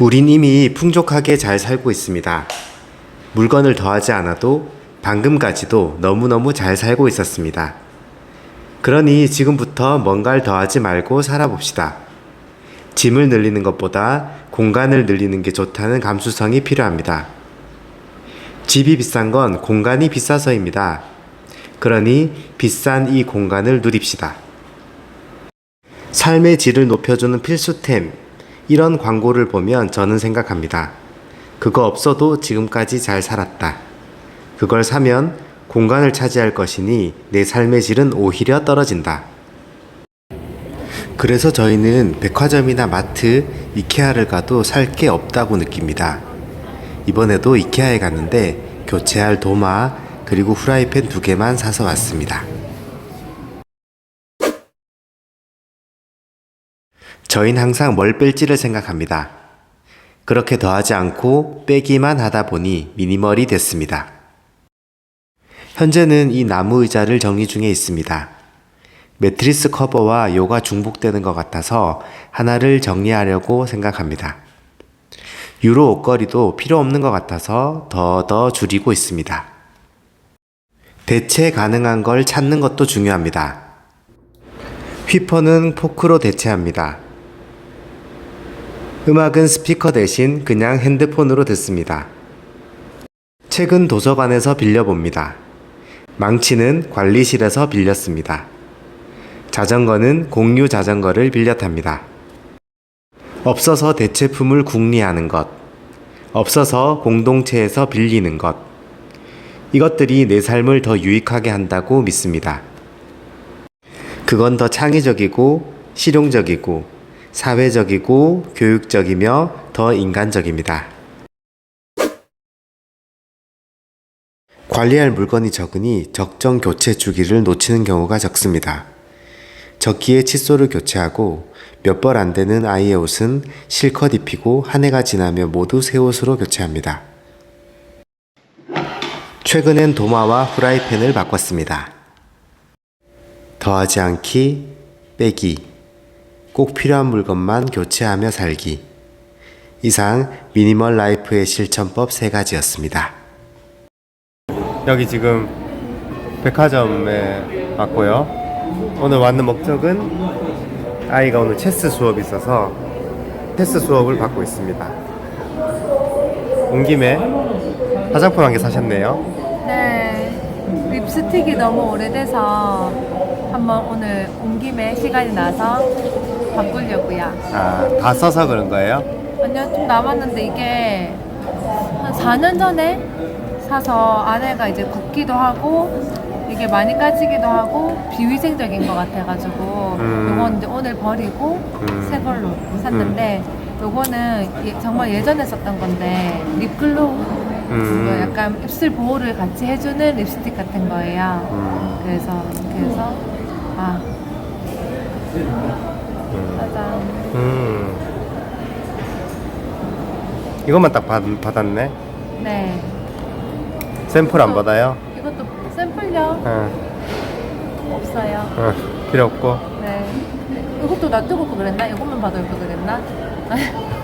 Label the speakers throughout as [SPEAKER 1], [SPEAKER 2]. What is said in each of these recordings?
[SPEAKER 1] 우린 이미 풍족하게 잘 살고 있습니다. 물건을 더하지 않아도 방금까지도 너무너무 잘 살고 있었습니다. 그러니 지금부터 뭔가를 더하지 말고 살아봅시다. 짐을 늘리는 것보다 공간을 늘리는 게 좋다는 감수성이 필요합니다. 집이 비싼 건 공간이 비싸서입니다. 그러니 비싼 이 공간을 누립시다. 삶의 질을 높여주는 필수템. 이런 광고를 보면 저는 생각합니다. 그거 없어도 지금까지 잘 살았다. 그걸 사면 공간을 차지할 것이니 내 삶의 질은 오히려 떨어진다. 그래서 저희는 백화점이나 마트, 이케아를 가도 살 게 없다고 느낍니다. 이번에도 이케아에 갔는데 교체할 도마, 그리고 후라이팬 두 개만 사서 왔습니다. 저희는 항상 뭘 뺄지를 생각합니다. 그렇게 더하지 않고 빼기만 하다 보니 미니멀이 됐습니다. 현재는 이 나무 의자를 정리 중에 있습니다. 매트리스 커버와 요가 중복되는 것 같아서 하나를 정리하려고 생각합니다. 유로 옷걸이도 필요 없는 것 같아서 더더 줄이고 있습니다. 대체 가능한 걸 찾는 것도 중요합니다. 휘퍼는 포크로 대체합니다. 음악은 스피커 대신 그냥 핸드폰으로 듣습니다. 책은 도서관에서 빌려봅니다. 망치는 관리실에서 빌렸습니다. 자전거는 공유 자전거를 빌려 탑니다. 없어서 대체품을 궁리하는 것. 없어서 공동체에서 빌리는 것. 이것들이 내 삶을 더 유익하게 한다고 믿습니다. 그건 더 창의적이고 실용적이고 사회적이고 교육적이며 더 인간적입니다. 관리할 물건이 적으니 적정 교체 주기를 놓치는 경우가 적습니다. 적기에 칫솔을 교체하고 몇 벌 안 되는 아이의 옷은 실컷 입히고 한 해가 지나면 모두 새 옷으로 교체합니다. 최근엔 도마와 후라이팬을 바꿨습니다. 더하지 않기, 빼기, 꼭 필요한 물건만 교체하며 살기. 이상 미니멀 라이프의 실천법 세 가지였습니다. 여기 지금 백화점에 왔고요. 오늘 왔는 목적은 아이가 오늘 체스 수업이 있어서 체스 수업을 받고 있습니다. 온 김에 화장품 한 개 사셨네요.
[SPEAKER 2] 네. 립스틱이 너무 오래돼서 한번 오늘 온 김에 시간이 나서 바꾸려고요.
[SPEAKER 1] 아, 다 써서 그런 거예요?
[SPEAKER 2] 아니요, 좀 남았는데 이게 한 4년 전에 사서 안에가 이제 굽기도 하고 이게 많이 까지기도 하고 비위생적인 것 같아가지고
[SPEAKER 1] 음.
[SPEAKER 2] 요건 이제 오늘 버리고
[SPEAKER 1] 음.
[SPEAKER 2] 새 걸로 샀는데 요거는 예- 정말 예전에 썼던 건데 립글로우
[SPEAKER 1] 음.
[SPEAKER 2] 약간 입술 보호를 같이 해주는 립스틱 같은 거예요.
[SPEAKER 1] 음.
[SPEAKER 2] 그래서 그래서 아 짜잔
[SPEAKER 1] 음. 이것만 딱 받, 받았네.
[SPEAKER 2] 네
[SPEAKER 1] 샘플 안 받아요?
[SPEAKER 2] 이것도 샘플요
[SPEAKER 1] 응,
[SPEAKER 2] 없어요.
[SPEAKER 1] 응, 필요 없고.
[SPEAKER 2] 네 이것도 놔두고 거 그랬나? 이것만 받을 거 그랬나?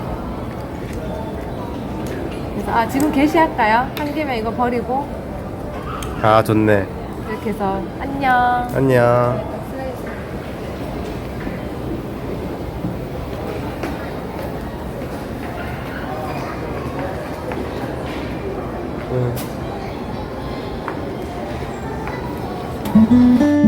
[SPEAKER 2] 그래서 아 지금 게시할까요? 한 김에 이거 버리고
[SPEAKER 1] 아, 좋네.
[SPEAKER 2] 이렇게 해서 안녕.
[SPEAKER 1] 안녕. 응.